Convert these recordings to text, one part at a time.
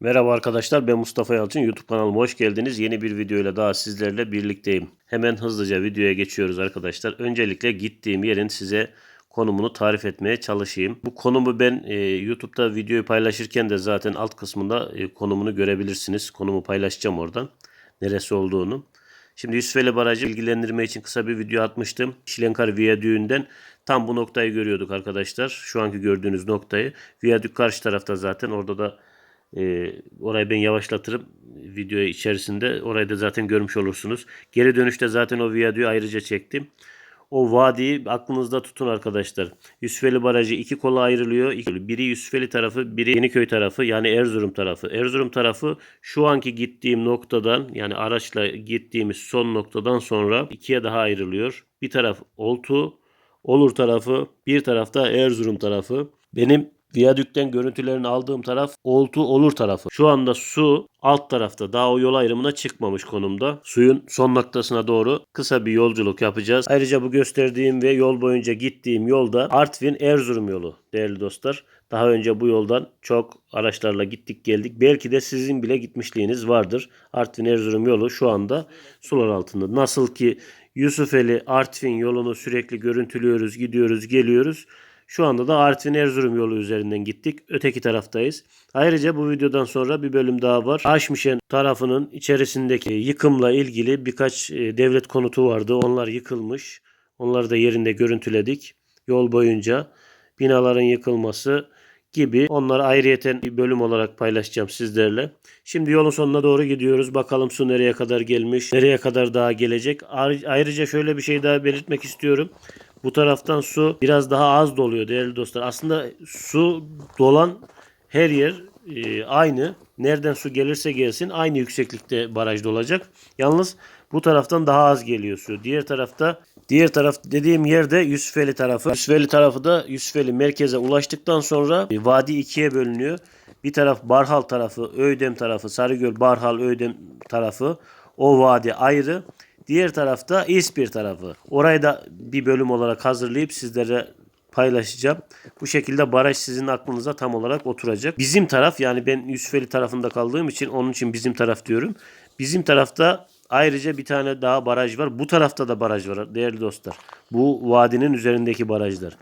Merhaba arkadaşlar ben Mustafa Yalçın YouTube kanalıma hoş geldiniz. Yeni bir video ile daha sizlerle birlikteyim. Hemen hızlıca videoya geçiyoruz arkadaşlar. Öncelikle gittiğim yerin size konumunu tarif etmeye çalışayım. Bu konumu ben e, YouTube'da videoyu paylaşırken de zaten alt kısmında e, konumunu görebilirsiniz. Konumu paylaşacağım oradan. Neresi olduğunu. Şimdi Yusufeli Barajı bilgilendirme için kısa bir video atmıştım. Şilenkar Viyadüğü'nden tam bu noktayı görüyorduk arkadaşlar. Şu anki gördüğünüz noktayı. Viyadük karşı tarafta zaten. Orada da e, orayı ben yavaşlatırım video içerisinde. Orayı da zaten görmüş olursunuz. Geri dönüşte zaten o viyadüğü ayrıca çektim. O vadiyi aklınızda tutun arkadaşlar. Yusufeli Barajı iki kola ayrılıyor. Biri Yusufeli tarafı, biri Yeniköy tarafı yani Erzurum tarafı. Erzurum tarafı şu anki gittiğim noktadan yani araçla gittiğimiz son noktadan sonra ikiye daha ayrılıyor. Bir taraf Oltu, Olur tarafı, bir tarafta Erzurum tarafı. Benim viyadükten görüntülerini aldığım taraf Oltu Olur tarafı. Şu anda su alt tarafta daha o yol ayrımına çıkmamış konumda. Suyun son noktasına doğru kısa bir yolculuk yapacağız. Ayrıca bu gösterdiğim ve yol boyunca gittiğim yolda Artvin Erzurum yolu değerli dostlar. Daha önce bu yoldan çok araçlarla gittik geldik. Belki de sizin bile gitmişliğiniz vardır. Artvin Erzurum yolu şu anda sular altında. Nasıl ki Yusufeli Artvin yolunu sürekli görüntülüyoruz, gidiyoruz, geliyoruz. Şu anda da Artvin Erzurum yolu üzerinden gittik. Öteki taraftayız. Ayrıca bu videodan sonra bir bölüm daha var. Aşmişen tarafının içerisindeki yıkımla ilgili birkaç e, devlet konutu vardı. Onlar yıkılmış. Onları da yerinde görüntüledik. Yol boyunca binaların yıkılması gibi onları ayrıyeten bir bölüm olarak paylaşacağım sizlerle. Şimdi yolun sonuna doğru gidiyoruz. Bakalım su nereye kadar gelmiş, nereye kadar daha gelecek. Ayrı- Ayrıca şöyle bir şey daha belirtmek istiyorum. Bu taraftan su biraz daha az doluyor değerli dostlar. Aslında su dolan her yer e, aynı. Nereden su gelirse gelsin aynı yükseklikte barajda olacak. Yalnız bu taraftan daha az geliyor su. Diğer tarafta diğer taraf dediğim yerde Yusufeli tarafı. Yusufeli tarafı da Yusufeli merkeze ulaştıktan sonra e, vadi ikiye bölünüyor. Bir taraf Barhal tarafı, Öydem tarafı, Sarıgöl, Barhal, Öydem tarafı. O vadi ayrı. Diğer tarafta İspir tarafı. Orayı da bir bölüm olarak hazırlayıp sizlere paylaşacağım. Bu şekilde baraj sizin aklınıza tam olarak oturacak. Bizim taraf yani ben Yusufeli tarafında kaldığım için onun için bizim taraf diyorum. Bizim tarafta ayrıca bir tane daha baraj var. Bu tarafta da baraj var değerli dostlar. Bu vadinin üzerindeki barajlar.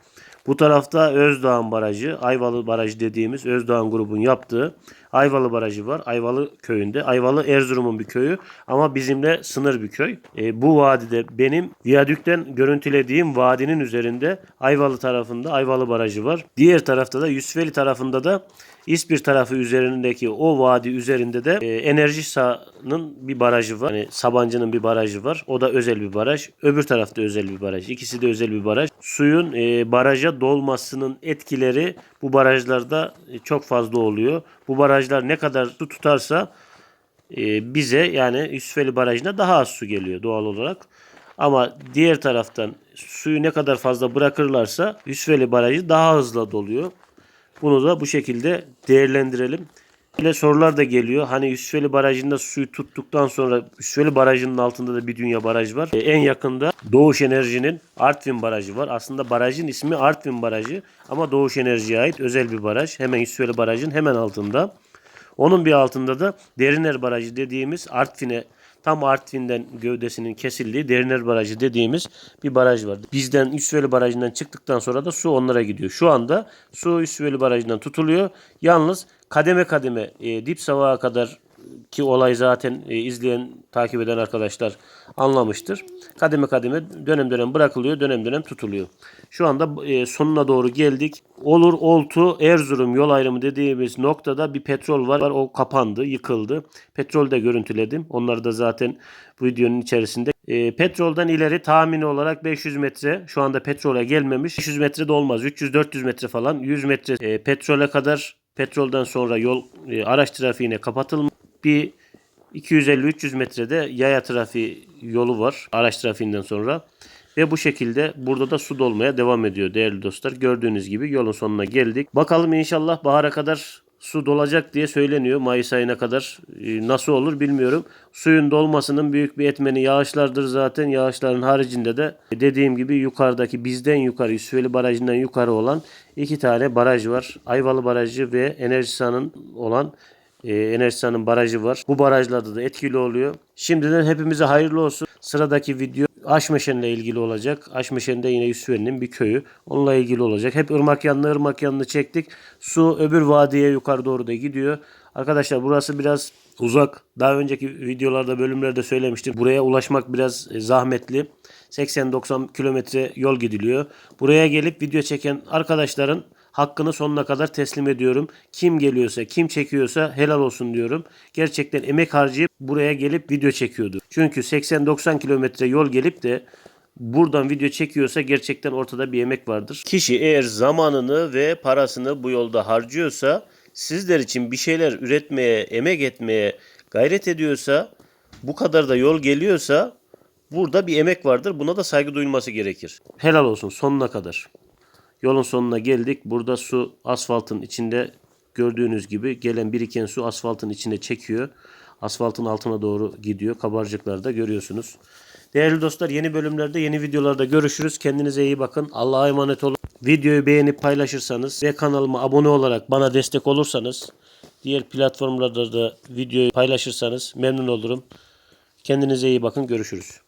Bu tarafta Özdağ'ın barajı, Ayvalı barajı dediğimiz Özdağ'ın grubun yaptığı Ayvalı barajı var. Ayvalı köyünde. Ayvalı Erzurum'un bir köyü ama bizimle sınır bir köy. E, bu vadide benim viyadükten görüntülediğim vadinin üzerinde Ayvalı tarafında Ayvalı barajı var. Diğer tarafta da Yusufeli tarafında da İspir tarafı üzerindeki o vadi üzerinde de e, Enerji Sa'nın bir barajı var. Yani Sabancı'nın bir barajı var. O da özel bir baraj. Öbür tarafta özel bir baraj. İkisi de özel bir baraj. Suyun e, baraja dolmasının etkileri bu barajlarda e, çok fazla oluyor. Bu barajlar ne kadar su tutarsa e, bize yani Yusufeli Barajı'na daha az su geliyor doğal olarak. Ama diğer taraftan suyu ne kadar fazla bırakırlarsa Yusufeli Barajı daha hızlı doluyor. Bunu da bu şekilde değerlendirelim. Böyle sorular da geliyor. Hani Yusufeli Barajı'nda suyu tuttuktan sonra Yusufeli Barajı'nın altında da bir dünya baraj var. E, en yakında Doğuş Enerji'nin Artvin Barajı var. Aslında barajın ismi Artvin Barajı ama Doğuş Enerji'ye ait özel bir baraj. Hemen Yusufeli Barajı'nın hemen altında. Onun bir altında da Deriner Barajı dediğimiz Artvin'e tam Artvin'den gövdesinin kesildiği Deriner Barajı dediğimiz bir baraj var. Bizden Üsveli Barajı'ndan çıktıktan sonra da su onlara gidiyor. Şu anda su Üsveli Barajı'ndan tutuluyor. Yalnız kademe kademe e, dip savağa kadar ki olay zaten e, izleyen, takip eden arkadaşlar anlamıştır. Kademe kademe dönem dönem bırakılıyor, dönem dönem tutuluyor. Şu anda e, sonuna doğru geldik. Olur Oltu Erzurum yol ayrımı dediğimiz noktada bir petrol var. O kapandı, yıkıldı. Petrol de görüntüledim. Onları da zaten bu videonun içerisinde. E, petrolden ileri tahmini olarak 500 metre. Şu anda petrole gelmemiş. 500 metre de olmaz. 300-400 metre falan. 100 metre e, petrole kadar petrolden sonra yol e, araç trafiğine kapatılmış. Bir 250-300 metrede yaya trafiği yolu var araç trafiğinden sonra. Ve bu şekilde burada da su dolmaya devam ediyor değerli dostlar. Gördüğünüz gibi yolun sonuna geldik. Bakalım inşallah bahara kadar su dolacak diye söyleniyor. Mayıs ayına kadar e, nasıl olur bilmiyorum. Suyun dolmasının büyük bir etmeni yağışlardır zaten. Yağışların haricinde de dediğim gibi yukarıdaki bizden yukarı Yusufeli Barajı'ndan yukarı olan iki tane baraj var. Ayvalı Barajı ve Enerjisa'nın olan e, Enerjisa'nın barajı var. Bu barajlarda da etkili oluyor. Şimdiden hepimize hayırlı olsun. Sıradaki video Aşmeşen ile ilgili olacak. Aşmeşen'de yine Yusufeli'nin bir köyü. Onunla ilgili olacak. Hep ırmak yanına ırmak yanını çektik. Su öbür vadiye yukarı doğru da gidiyor. Arkadaşlar burası biraz uzak. Daha önceki videolarda bölümlerde söylemiştim. Buraya ulaşmak biraz e, zahmetli. 80-90 kilometre yol gidiliyor. Buraya gelip video çeken arkadaşların hakkını sonuna kadar teslim ediyorum. Kim geliyorsa, kim çekiyorsa helal olsun diyorum. Gerçekten emek harcayıp buraya gelip video çekiyordu. Çünkü 80-90 kilometre yol gelip de buradan video çekiyorsa gerçekten ortada bir emek vardır. Kişi eğer zamanını ve parasını bu yolda harcıyorsa, sizler için bir şeyler üretmeye, emek etmeye gayret ediyorsa, bu kadar da yol geliyorsa burada bir emek vardır. Buna da saygı duyulması gerekir. Helal olsun sonuna kadar. Yolun sonuna geldik. Burada su asfaltın içinde gördüğünüz gibi gelen biriken su asfaltın içine çekiyor. Asfaltın altına doğru gidiyor. Kabarcıkları da görüyorsunuz. Değerli dostlar yeni bölümlerde yeni videolarda görüşürüz. Kendinize iyi bakın. Allah'a emanet olun. Videoyu beğenip paylaşırsanız ve kanalıma abone olarak bana destek olursanız diğer platformlarda da videoyu paylaşırsanız memnun olurum. Kendinize iyi bakın. Görüşürüz.